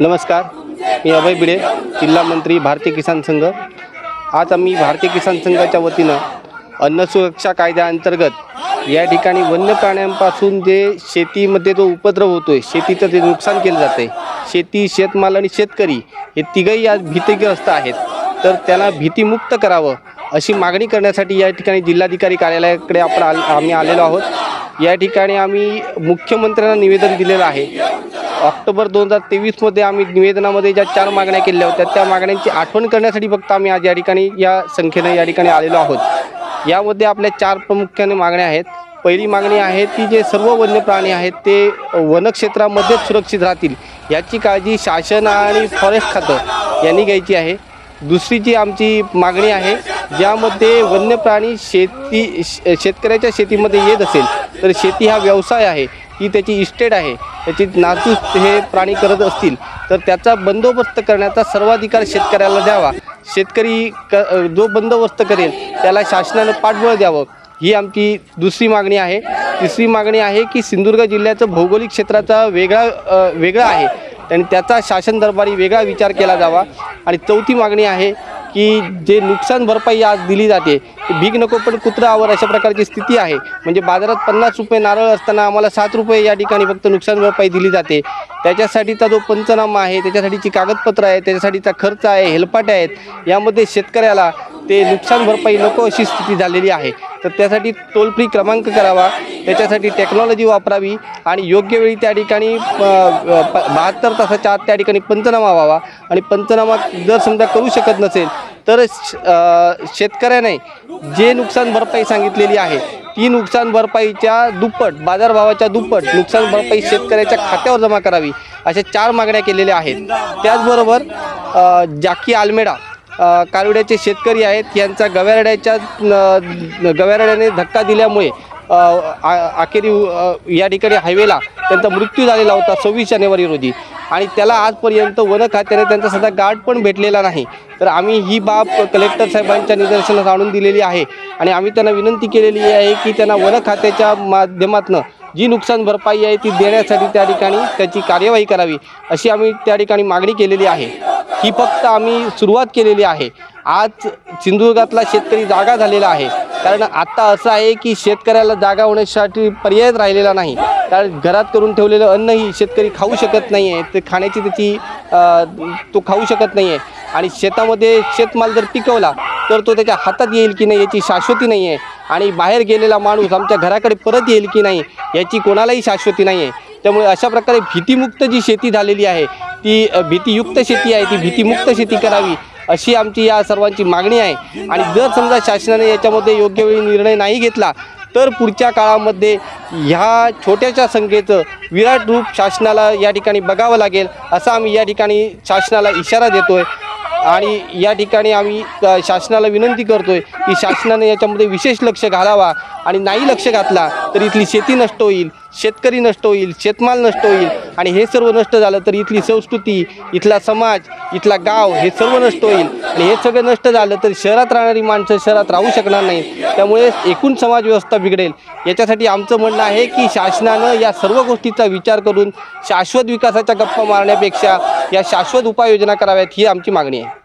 नमस्कार मी अभय भिडे जिल्हा मंत्री भारतीय किसान संघ. आज आम्ही भारतीय किसान संघाच्या वतीनं अन्न सुरक्षा कायद्याअंतर्गत या ठिकाणी वन्य प्राण्यांपासून जे शेतीमध्ये जो उपद्रव होतो आहे शेतीचं जे नुकसान केलं जातं आहे शेती शेतमाल आणि शेतकरी हे तिघही आज भीतीग्रस्त आहेत. तर त्यांना भीतीमुक्त करावं अशी मागणी करण्यासाठी या ठिकाणी जिल्हाधिकारी कार्यालयाकडे आपण आल आम्ही आलेलो आहोत. या ठिकाणी आम्ही मुख्यमंत्र्यांना निवेदन दिलेलं आहे. ऑक्टोबर दोन हजार तेवीसमध्ये आम्ही निवेदनामध्ये ज्या चार मागण्या केल्या होत्या त्या मागण्यांची आठवण करण्यासाठी फक्त आम्ही आज या ठिकाणी या संख्येनं या ठिकाणी आलेलो आहोत. यामध्ये आपल्या चार प्रामुख्याने मागण्या आहेत. पहिली मागणी आहे ती जे सर्व वन्य प्राणी आहेत ते वनक्षेत्रामध्येच सुरक्षित राहतील याची काळजी शासन आणि फॉरेस्ट खातं यांनी घ्यायची आहे. दुसरी जी आमची मागणी आहे ज्यामध्ये वन्य प्राणी शेती शेतकऱ्याच्या शेतीमध्ये येत असेल तर शेती हा व्यवसाय आहे. ही त्याची इस्टेट आहे त्याची नातूस हे प्राणी करत असतील तर त्याचा बंदोबस्त करण्याचा सर्वाधिकार शेतकऱ्याला द्यावा. शेतकरी क जो बंदोबस्त करेल त्याला शासनानं पाठबळ द्यावं. ही आमची दुसरी मागणी आहे. तिसरी मागणी आहे की सिंधुदुर्ग जिल्ह्याचं भौगोलिक क्षेत्राचा वेगळा वेगळा आहे. आणि त्याचा शासन दरबारी वेगळा विचार केला जावा. आणि चौथी मागणी आहे की जे नुकसान भरपाई आज दिली जाते भीक नको पण कुत्रावर अशा प्रकारची स्थिती आहे. म्हणजे बाजारात पन्नास रुपये नारळ असताना आम्हाला सात रुपये या ठिकाणी फक्त नुकसान भरपाई दिली जाते. त्याच्यासाठीचा जो पंचनामा आहे त्याच्यासाठीची कागदपत्र आहे त्याच्यासाठीचा खर्च आहे हेलपाटे आहेत यामध्ये शेतकऱ्याला ते नुकसान भरपाई नको अशी स्थिती झालेली आहे. तर त्यासाठी टोल फ्री क्रमांक करावा. त्याच्यासाठी टेक्नॉलॉजी वापरावी आणि योग्य वेळी त्या ठिकाणी बहात्तर तासाच्या आत त्या ठिकाणी पंचनामा व्हावा. आणि पंचनामा जर समजा करू शकत नसेल तर शेतकऱ्याने जे नुकसान भरपाई सांगितलेली आहे ती नुकसान भरपाईच्या दुप्पट बाजारभावाच्या दुप्पट नुकसान भरपाई शेतकऱ्याच्या खात्यावर जमा करावी अशा चार मागण्या केलेल्या आहेत. त्याचबरोबर जाकी आलमेडा अ, कालवड्याचे शेतकरी आहेत यांचा गव्यारड्याच्या गव्यारड्याने धक्का दिल्यामुळे अखेरी या ठिकाणी हायवेला त्यांचा मृत्यू झालेला होता सव्वीस जानेवारी रोजी. आणि त्याला आजपर्यंत वन खात्याने त्यांचा सध्या गार्ड पण भेटलेला नाही. तर आम्ही ही बाब कलेक्टर साहेबांच्या निदर्शनास आणून दिलेली आहे. आणि आम्ही त्यांना विनंती केलेली आहे की त्यांना वन खात्याच्या माध्यमातून जी नुकसान भरपाई आहे ती देण्यासाठी त्या ठिकाणी त्याची कार्यवाही करावी अशी आम्ही त्या ठिकाणी मागणी केलेली आहे. ही फक्त आम्ही सुरुवात केलेली आहे. आज सिंधुदुर्गातला शेतकरी जागा झालेला आहे. कारण आत्ता असं आहे की शेतकऱ्याला जागा होण्यासाठी पर्यायच राहिलेला नाही. कारण घरात करून ठेवलेलं अन्नही शेतकरी खाऊ शकत नाही आहे ते खाण्याची त्याची तो खाऊ शकत नाही आहे आणि शेतामध्ये शेतमाल जर पिकवला तर तो त्याच्या हातात येईल की नाही याची शाश्वती नाही आहे आणि बाहेर गेलेला माणूस आमच्या घराकडे परत येईल की नाही याची कोणालाही शाश्वती नाही आहे त्यामुळे अशा प्रकारे भीतीमुक्त जी शेती झालेली आहे ती भीतीयुक्त शेती आहे ती भीतीमुक्त शेती करावी. अशी आमची या सर्वांची मागणी आहे. आणि जर समजा शासनाने याच्यामध्ये योग्य वेळी निर्णय नाही घेतला तर पुढच्या काळामध्ये ह्या छोट्याशा संख्येचं विराट रूप शासनाला या ठिकाणी बघावं लागेल असा आम्ही या ठिकाणी शासनाला इशारा देतो आहे आणि या ठिकाणी आम्ही शासनाला विनंती करतोय की शासनाने याच्यामध्ये विशेष लक्ष घालावा. आणि नाही लक्ष घातला तर इथली शेती नष्ट होईल शेतकरी नष्ट होईल शेतमाल नष्ट होईल आणि हे सर्व नष्ट झालं तर इथली संस्कृती इथला समाज इथला गाव हे सर्व नष्ट होईल. आणि हे सगळं नष्ट झालं तर शहरात राहणारी माणसं शहरात राहू शकणार नाहीत त्यामुळे एकूण समाज व्यवस्था बिघडेल. याच्यासाठी आमचं म्हणणं आहे की शासनानं या सर्व गोष्टीचा विचार करून शाश्वत विकासाच्या गप्पा मारण्यापेक्षा या शाश्वत उपाययोजना कराव्यात ही आमची मागणी आहे.